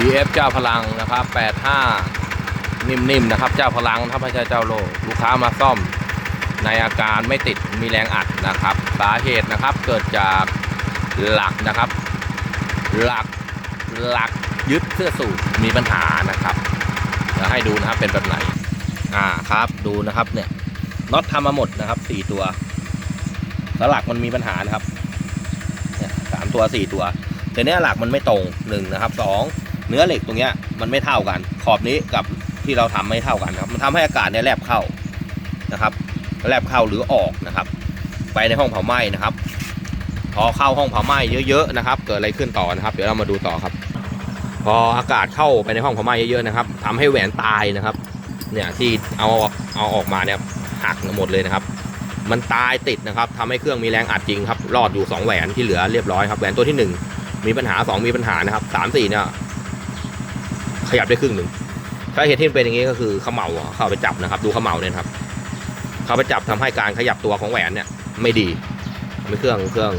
BF เจ้าพลังนะครับ 85 นิ่มๆนะครับ เจ้าพลังนะครับไม่ใช่เจ้าโลลูกค้ามาซ่อมในอาการไม่ติดมีแรงอัดนะครับ สาเหตุนะครับเกิดจากหลักนะครับ หลักหลักยึดเสื้อสูทมีปัญหานะครับให้ดูนะครับเป็นแบบไหนอ่าครับดูนะครับเนี่ยน็อตทำมาหมดนะครับสี่ตัวแล้วหลักมันมีปัญหานะครับเนี่ยสามตัวสี่ตัวแต่เนี้ยหลักมันไม่ตรงหนึ่งนะครับสอง เนื้อเหล็กตรงเนี้ยมันไม่เท่ากัน ขอบนี้กับที่เราทำไม่เท่ากันครับ มันทำให้อากาศเนี่ยแลบเข้านะครับแลบเข้าหรือออกนะครับ ไปในห้องเผาไหม้นะครับ พอเข้าห้องเผาไหม้เยอะๆนะครับ เกิดอะไรขึ้นต่อนะครับ เดี๋ยวเรามาดูต่อครับ พออากาศเข้าไปในห้องเผาไหม้เยอะๆนะครับทำให้แหวนตายนะครับ เนี่ยที่เอาเอาออกมาเนี่ยหักหมดเลยนะครับ มันตายติดนะครับทำให้เครื่องมีแรงอัดจริงครับ รอดอยู่สองแหวนที่เหลือเรียบร้อยครับ แหวนตัวที่หนึ่งมีปัญหาสองมีปัญหานะครับสามสี่เนี่ย ขยับได้ครึ่งหนึ่งถ้าเหตุที่เป็นอย่างนี้ก็คือเขมเหลาเข้าไปจับนะครับ ดูเขมเหลาเนี่ยครับ เข้าไปจับทำให้การขยับตัวของแหวนเนี่ย ไม่ดีไม่เครื่องเครื่อง